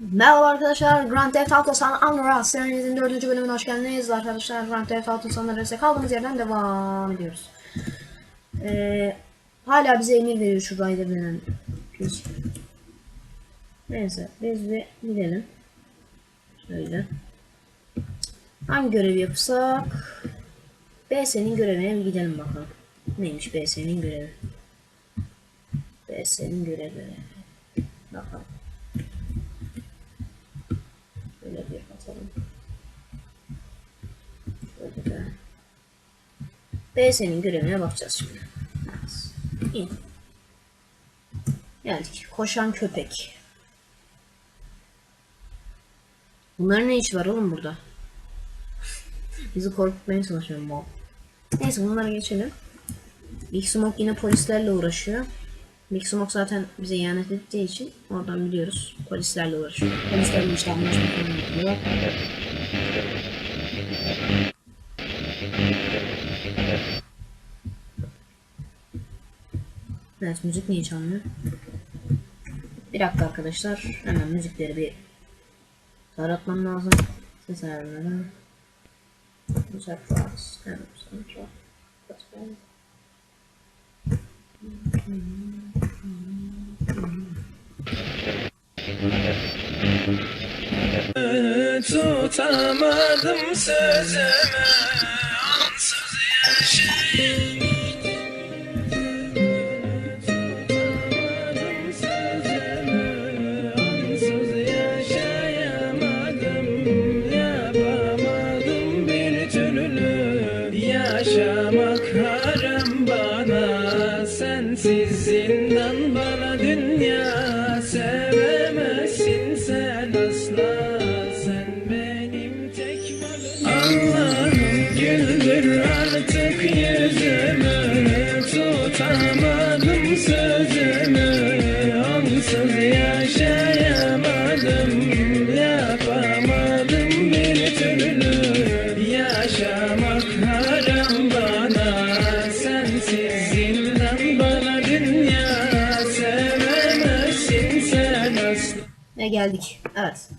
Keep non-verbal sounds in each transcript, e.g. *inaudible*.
Merhaba arkadaşlar, Grand Theft Auto San Andreas serimizin dördüncü bölümüne hoş geldiniz arkadaşlar. Grand Theft Auto San Andreas'e kaldığımız yerden devam ediyoruz. Ee, hala bize emir veriyor şu Ryder denen. Neyse, biz bir gidelim. Şöyle. Hangi görevi yapsak? BS'nin görevine gidelim bakalım. Neymiş BS'nin görevi? BS'nin görevi. Bakalım. Şöyle bir bakalım. Şöyle de. BS'nin görevine bakacağız şimdi. İyi. Geldik. Koşan köpek. Bunların ne işi var oğlum burada? Bizi korkutmaya çalışıyor mob. Neyse bunlara geçelim. Big Smoke yine polislerle uğraşıyor. Big Smoke zaten bize ihanet ettiği için oradan biliyoruz. Polislerle uğraşıyor. Polislerle falan yapıyor. Evet müzik niye çalmıyor? Bir dakika arkadaşlar. Hemen müzikleri bir taratmam lazım. Ses ayarları. Güzel Fox. Evet. Tutamadım sözümü artık yüzümü Tutamadım sözümü Onsuz yaşayamadım Yapamadım bir türlü Yaşamak haram bana Sensiz zindan bana dünya Sevemezsin sen asla Ve geldik. Evet.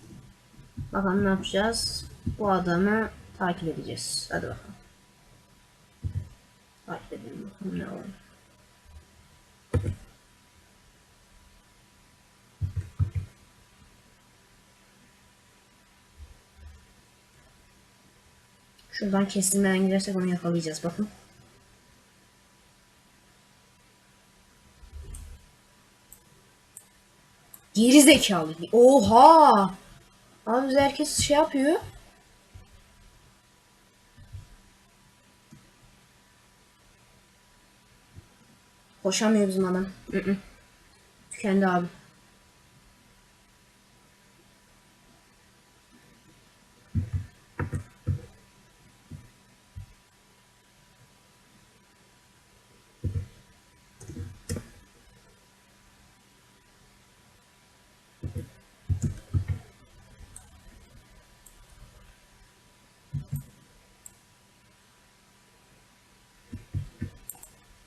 Bakalım ne yapacağız? Bu adamı takip edeceğiz. Hadi bakalım. Şuradan kesilmeden gidersek onu yakalayacağız bakın. Geri zekalı. Oha! Abi herkes şey yapıyor. Koşamıyor bizim adam. Tükendi abi.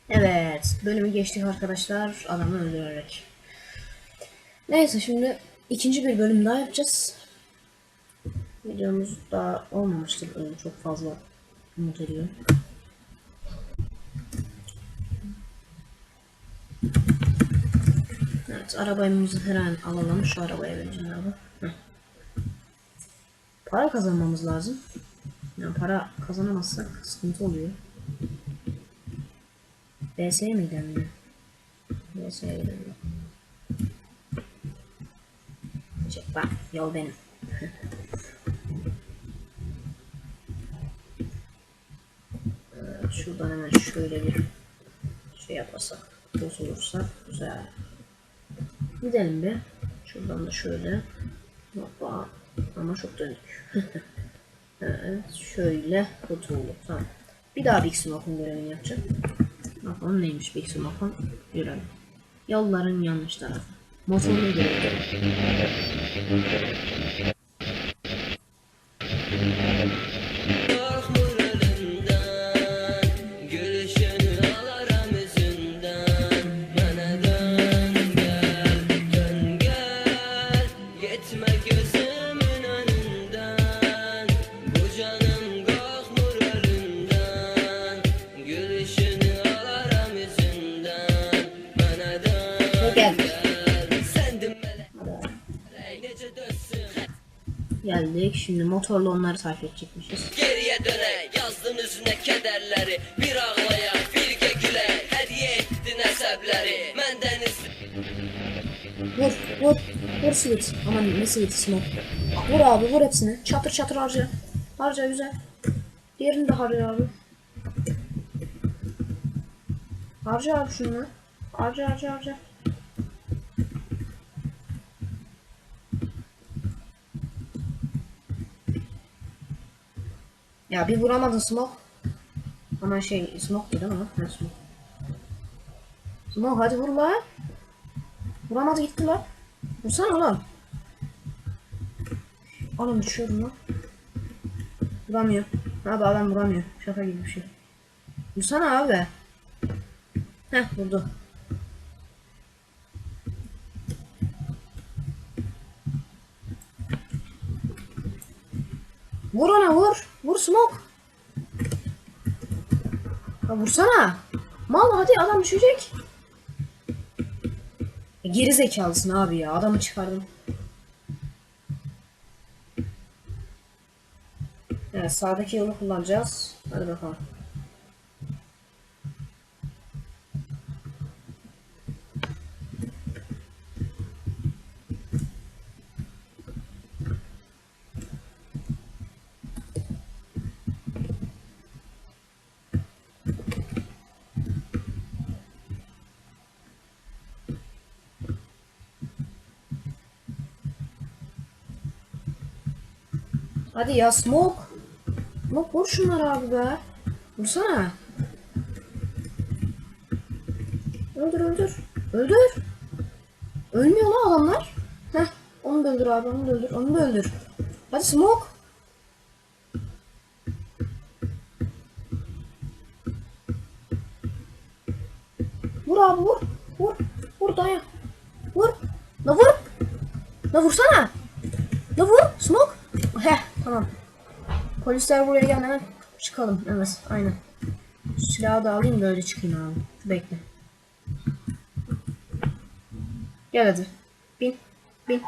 Evet, bölümü geçtik arkadaşlar adamı öldürerek. Neyse şimdi ikinci bir bölüm daha yapacağız. Videomuz daha olmamıştır öyle çok fazla umut ediyorum. Evet, arabamızı hemen alalım. Şu arabaya vereceğim abi. Para kazanmamız lazım. Yani para kazanamazsak sıkıntı oluyor. BS'ye mi gidelim? BS'ye gidelim. Çek bak, yol benim. *laughs* şuradan hemen şöyle bir şey yaparsak, bozulursa güzel. Gidelim bir. Şuradan da şöyle. Hoppa. Ama çok döndük. *laughs* evet, şöyle kurtulduk. Tamam. Bir daha Big Smoke'un görevini yapacağım. Bakalım neymiş Big Smoke'un görevi. Yolların yanlış tarafı. Motorlu görevi. Geldik. Şimdi motorla onları takip edecekmişiz. Geriye döne yazdım üzüne kederleri Bir ağlaya bir güle Hediye ettin Məndən ist Vur, vur, vur sweet. Aman ne sweet smoke. Vur abi, vur hepsini. Çatır çatır harca. Harca güzel. Diğerini de harca abi. Harca abi şunu. Harca harca harca. Ya bir vuramadın smoke. Ama şey smoke değil ama. Ne smoke? Smoke hadi vur lan. Vuramadı gitti lan. Vursana ulan. Oğlum düşüyorum lan. Vuramıyor. Abi adam vuramıyor. Şaka gibi bir şey. Vursana abi. Heh vurdu. Vur ona vur. Vur smoke. Ya vursana. Mal hadi adam düşecek. E, Geri zekalısın abi ya. Adamı çıkardım. Evet sağdaki yolu kullanacağız. Hadi bakalım. Hadi ya smoke. Smoke vur şunları abi be. Vursana. Öldür öldür. Öldür. Ölmüyor lan adamlar. Heh. Onu da öldür abi onu da öldür. Onu da öldür. Hadi smoke. Vur abi vur. Vur. Vur dayan. Vur. La vur. La vursana. La vur. Smoke. Heh tamam. Polisler buraya gelmeden çıkalım. Evet aynen. Silahı da alayım da öyle çıkayım abi. Bekle. Gel hadi. Bin. Bin.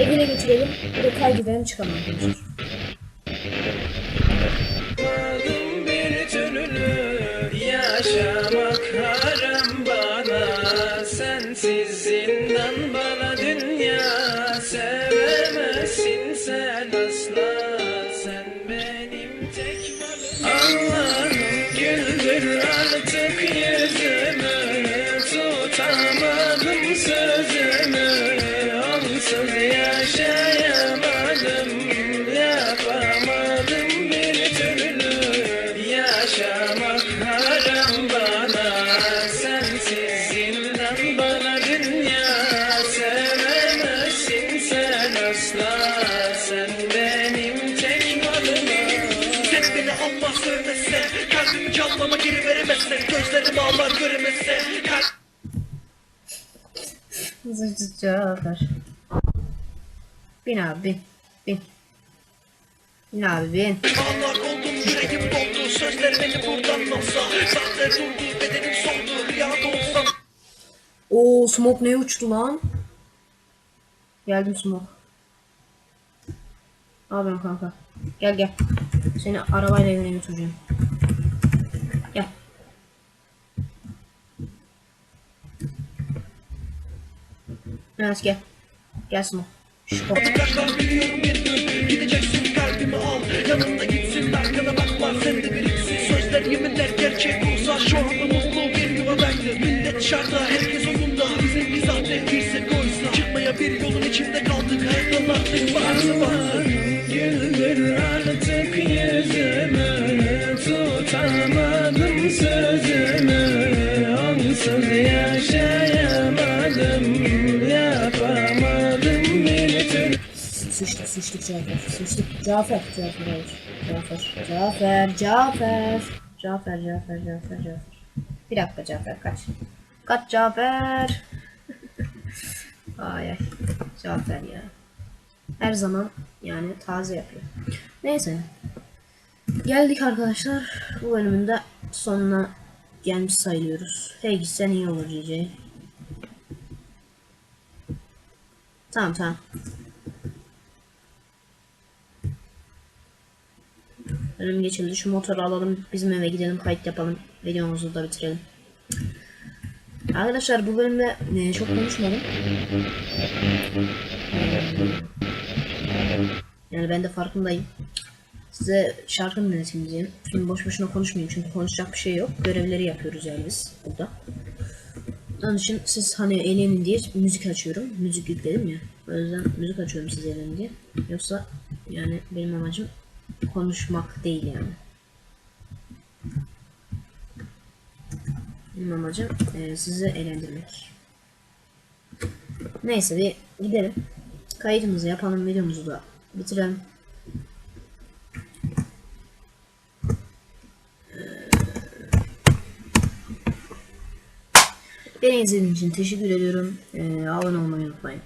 Evine götürelim. Bir de kaydedelim çıkalım arkadaşlar. Güldür artık yüzümü Ağlar göremezse Kalbim Cafer. Bin abi bin. Bin. Bin abi bin. ağlar oldum yüreğim doldu Sözler beni buradan olsa Saatler durdu bedenim soldu Rüyada olsam Oo smoke ne uçtu lan? Geldim smoke. Ne yapıyorsun kanka? Gel gel. Seni arabayla evine götüreceğim. Evet gel. Gel smoke. Şu kop. Tekrar biliyorum bir gün Gideceksin kalbimi al Yanımda gitsin arkana bakma Sen de biriksin Sözler yeminler gerçek olsa Şu anda mutlu bir yuvadaydı Millet dışarıda herkes oyunda Bizim biz zaten girsek oysa Çıkmaya bir yolun içinde kaldık Hayattan artık bazı bazı Güldür artık yüzümü Tutamadım sözümü Onsuz yaşayamadım Sıçtık Cafer. Sıçtık. Cafer. Cafer hayır. Cafer. Cafer. Cafer. Cafer. Cafer. Cafer. Cafer. Bir dakika Cafer kaç. Kaç Cafer. *laughs* ay ay. Cafer ya. Her zaman yani taze yapıyor. Neyse. Geldik arkadaşlar. Bu bölümün de sonuna gelmiş sayılıyoruz. Hey gitsen iyi olur diyeceğim. Tamam tamam. Önüm geçildi. Şu motoru alalım. Bizim eve gidelim. Kayıt yapalım. Videomuzu da bitirelim. Arkadaşlar bu bölümde e, çok konuşmadım. Yani ben de farkındayım. Size şarkı dinleteyim diyeyim. Şimdi boş boşuna konuşmayayım çünkü konuşacak bir şey yok. Görevleri yapıyoruz yani biz burada. Onun için siz hani eğlenin diye müzik açıyorum. Müzik yükledim ya. O yüzden müzik açıyorum siz eğlenin diye. Yoksa yani benim amacım konuşmak değil yani. Benim amacım e, sizi eğlendirmek. Neyse bir gidelim. Kaydımızı yapalım, videomuzu da bitirelim. Beni izlediğiniz için teşekkür ediyorum. Ee, abone olmayı unutmayın.